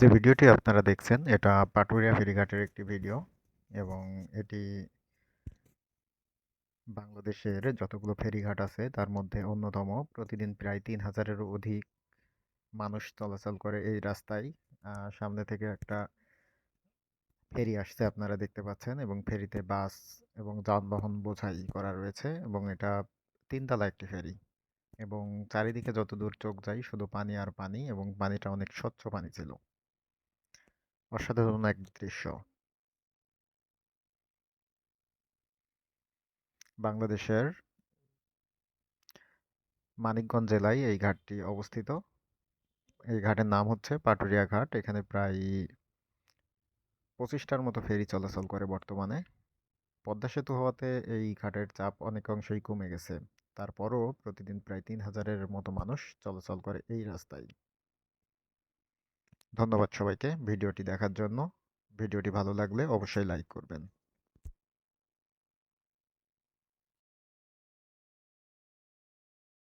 যে ভিডিওটি আপনারা দেখছেন, এটা পাটুরিয়া ফেরিঘাটের একটি ভিডিও এবং এটি বাংলাদেশের যতগুলো ফেরিঘাট আছে, তার মধ্যে অন্যতম। প্রতিদিন প্রায় তিন হাজারেরও অধিক মানুষ চলাচল করে এই রাস্তায়। সামনে থেকে একটা ফেরি আসছে, আপনারা দেখতে পাচ্ছেন, এবং ফেরিতে বাস এবং যানবাহন বোঝাই করা রয়েছে, এবং এটা তিনতলা একটি ফেরি। এবং চারিদিকে যতদূর চোখ যায়, শুধু পানি আর পানি, এবং পানিটা অনেক স্বচ্ছ পানি ছিল। অসাধারণ এক দৃশ্য। বাংলাদেশের মানিকগঞ্জ জেলায় এই ঘাটটি অবস্থিত। এই ঘাটের নাম হচ্ছে পাটুরিয়া ঘাট। এখানে প্রায় পঁচিশটার মতো ফেরি চলাচল করে বর্তমানে। পদ্মা সেতু হওয়াতে এই ঘাটের চাপ অনেকাংশেই কমে গেছে। তারপরও প্রতিদিন প্রায় তিন হাজারের মতো মানুষ চলাচল করে এই রাস্তায়। ধন্যবাদ সবাইকে ভিডিওটি দেখার জন্য। ভিডিওটি ভালো লাগলে অবশ্যই লাইক করবেন।